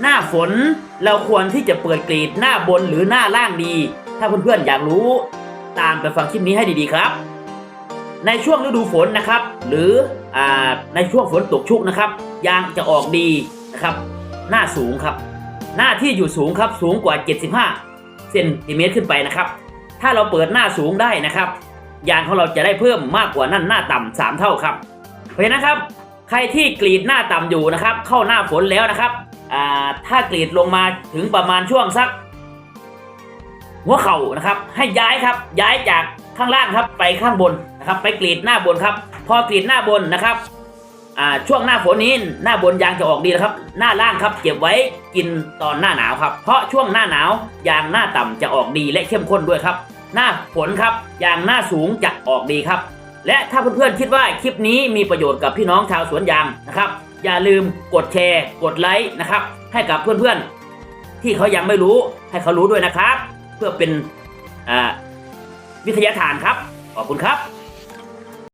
หน้าฝนเราควรที่จะเปิดกรีดหน้าบนหรือหน้าล่างดี ถ้าเพื่อนๆอยากรู้ตามไปฟังคลิปนี้ให้ดีๆครับ ในช่วงฤดูฝนนะครับ หรืออในช่วงฝนตกชุกนะครับ ยางจะออกดีนะครับ หน้าสูงครับ หน้าที่อยู่สูงครับสูงกว่า 75เซนติเมตรขึ้นไปนะครับ ถ้าเราเปิดหน้าสูงได้นะครับ ยางของเราจะได้เพิ่มมากกว่านั่นหน้าต่ำสามเท่าครับเพราะฉะครับ ใครที่กรีดหน้าต่ำอยู่นะครับ เข้าหน้าฝนแล้วนะครับ ถ้ากรีดลงมาถึงประมาณช่วงสัก หัวเข่านะครับ ให้ย้ายครับย้ายจากข้างล่างครับไปข้างบนนะครับ ไปกรีดหน้าบนครับ พอกรีดหน้าบนนะครับช่วงหน้าฝนนี้หน้าบนยางจะออกดีนะครับ หน้าล่างครับเก็บไว้กินตอนหน้าหนาวครับ เพราะช่วงหน้าหนาวยางหน้าต่ำจะออกดีและเข้มข้นด้วยครับ หน้าฝนครับยางหน้าสูงจะออกดีครับ และถ้าเพื่อนๆคิดว่าคลิปนี้มีประโยชน์กับพี่น้องชาวสวนยางนะครับ อย่าลืมกดแชร์ กดไลค์นะครับ ให้กับเพื่อนๆ ที่เขายังไม่รู้ให้เขารู้ด้วยนะครับ เพื่อเป็นวิทยาฐานครับ ขอบคุณครับ